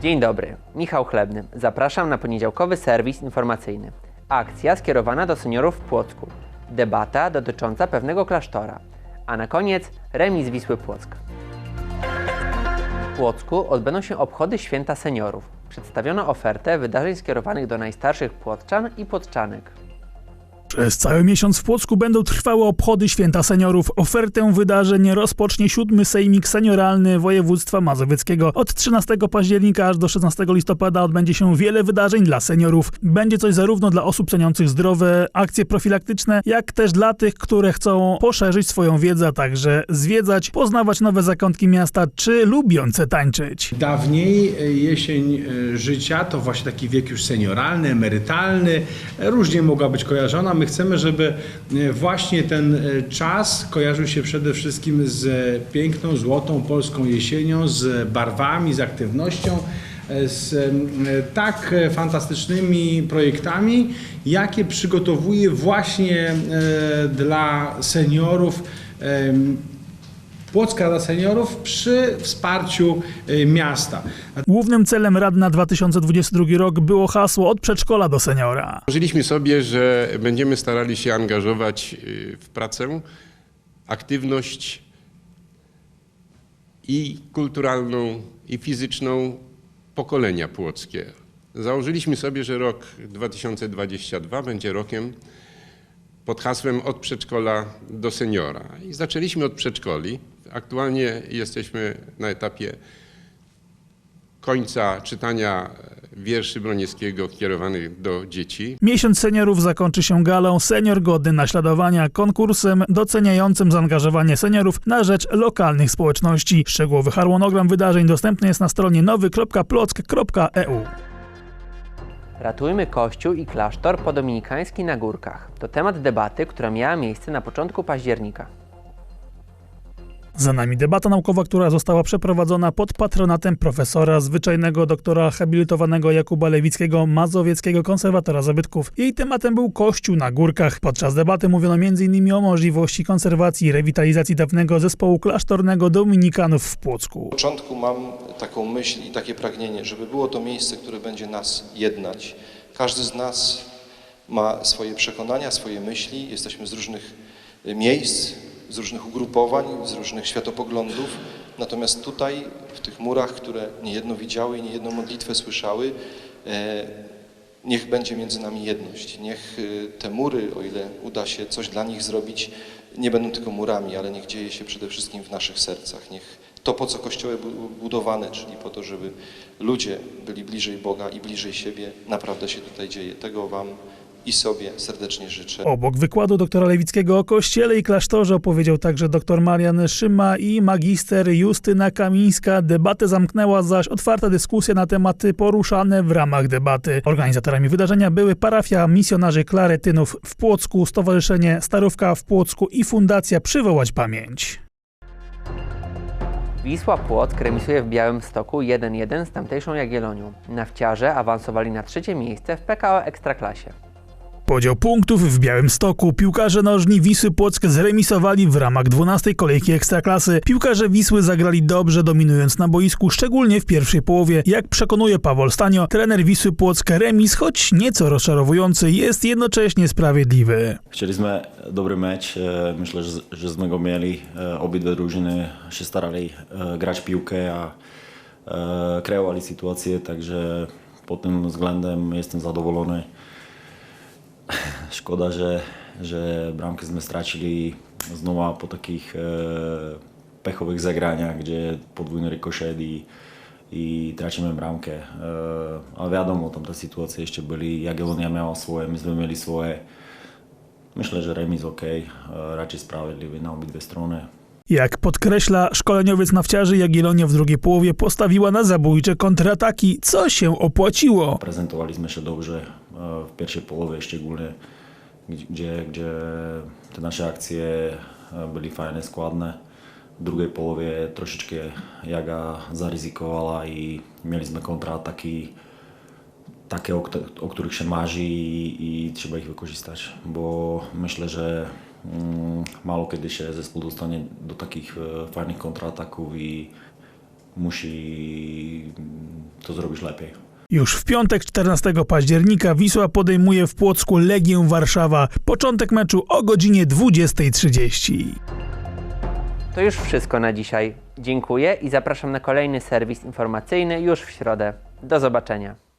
Dzień dobry, Michał Chlebny. Zapraszam na poniedziałkowy serwis informacyjny. Akcja skierowana do seniorów w Płocku. Debata dotycząca pewnego klasztora. A na koniec remis Wisły Płock. W Płocku odbędą się obchody Święta Seniorów. Przedstawiono ofertę wydarzeń skierowanych do najstarszych płotczan i płotczanek. Przez cały miesiąc w Płocku będą trwały obchody Święta Seniorów. Ofertę wydarzeń rozpocznie siódmy Sejmik Senioralny Województwa Mazowieckiego. Od 13 października aż do 16 listopada odbędzie się wiele wydarzeń dla seniorów. Będzie coś zarówno dla osób ceniących zdrowe akcje profilaktyczne, jak też dla tych, które chcą poszerzyć swoją wiedzę, a także zwiedzać, poznawać nowe zakątki miasta, czy lubiące tańczyć. Dawniej e, jesień e, życia to właśnie taki wiek już senioralny, emerytalny, e, różnie mogła być kojarzona. My chcemy, żeby e, właśnie ten e, czas kojarzył się przede wszystkim z piękną, złotą polską jesienią, z barwami, z aktywnością, e, z e, tak e, fantastycznymi projektami, jakie przygotowuje właśnie e, dla seniorów Płocka dla seniorów przy wsparciu y, miasta. Głównym celem Rad na 2022 rok było hasło od przedszkola do seniora. Założyliśmy sobie, że będziemy starali się angażować y, w pracę, aktywność i kulturalną, i fizyczną pokolenia płockie. Założyliśmy sobie, że rok 2022 będzie rokiem pod hasłem od przedszkola do seniora. I zaczęliśmy od przedszkoli. Aktualnie jesteśmy na etapie końca czytania wierszy Broniewskiego kierowanych do dzieci. Miesiąc seniorów zakończy się galą Senior Godny Naśladowania, konkursem doceniającym zaangażowanie seniorów na rzecz lokalnych społeczności. Szczegółowy harmonogram wydarzeń dostępny jest na stronie nowy.plock.eu. Ratujmy Kościół i klasztor podominikański na Górkach. To temat debaty, która miała miejsce na początku października. Za nami debata naukowa, która została przeprowadzona pod patronatem profesora zwyczajnego doktora habilitowanego Jakuba Lewickiego, mazowieckiego konserwatora zabytków. Jej tematem był Kościół na Górkach. Podczas debaty mówiono m.in. o możliwości konserwacji i rewitalizacji dawnego zespołu klasztornego dominikanów w Płocku. Od początku mam taką myśl i takie pragnienie, żeby było to miejsce, które będzie nas jednać. Każdy z nas ma swoje przekonania, swoje myśli, jesteśmy z różnych miejsc, z różnych ugrupowań, z różnych światopoglądów. Natomiast tutaj, w tych murach, które niejedno widziały i niejedną modlitwę słyszały, e, niech będzie między nami jedność. Niech y, te mury, o ile uda się coś dla nich zrobić, nie będą tylko murami, ale niech dzieje się przede wszystkim w naszych sercach. Niech to, po co kościoły budowane, czyli po to, żeby ludzie byli bliżej Boga i bliżej siebie, naprawdę się tutaj dzieje. Tego Wam i sobie serdecznie życzę. Obok wykładu doktora Lewickiego o kościele i klasztorze opowiedział także dr Marian Szyma i magister Justyna Kamińska. Debatę zamknęła zaś otwarta dyskusja na tematy poruszane w ramach debaty. Organizatorami wydarzenia były parafia misjonarzy Klaretynów w Płocku, Stowarzyszenie Starówka w Płocku i Fundacja Przywołać Pamięć. Wisła Płock remisuje w Białymstoku 1-1 z tamtejszą Jagiellonią. Nawciarze awansowali na trzecie miejsce w PKO Ekstraklasie. Podział punktów w Białymstoku. Piłkarze nożni Wisły Płock zremisowali w ramach 12 kolejki Ekstraklasy. Piłkarze Wisły zagrali dobrze, dominując na boisku, szczególnie w pierwszej połowie. Jak przekonuje Paweł Stanio, trener Wisły Płock, remis, choć nieco rozczarowujący, jest jednocześnie sprawiedliwy. Chcieliśmy dobry mecz, e, myślę, że, jsme go mieli. E, Obidve drużyny się starali e, grać piłkę a kreowali sytuacje, także pod tym względem jestem zadowolony. škoda, že, že bránke sme stračili znova po takých e, pechových zagráňach, kde podvojný rikošet i, i tračíme bránke. E, ale viadomo, tam tá situácia ešte boli, Jagiellonia mal svoje, my sme mali svoje. Myslím, že remis OK, e, radšej spravedlivý na obidve strany. Jak podkreśla szkoleniowiec nawciarzy, Jagiellonia w drugiej połowie postawiła na zabójcze kontrataki, co się opłaciło. Prezentowaliśmy się dobrze e, w pierwszej połowie szczególnie, gdzie, gdzie te nasze akcje e, były fajne, składne. W drugiej połowie troszeczkę Jaga zaryzykowała i mieliśmy kontrataki takie, o, o których się marzy i, i trzeba ich wykorzystać, bo myślę, że mało kiedy się zespół dostanie do takich e, fajnych kontrataków i musi to zrobić lepiej. Już w piątek 14 października Wisła podejmuje w Płocku Legię Warszawa. Początek meczu o godzinie 20.30. To już wszystko na dzisiaj. Dziękuję i zapraszam na kolejny serwis informacyjny już w środę. Do zobaczenia.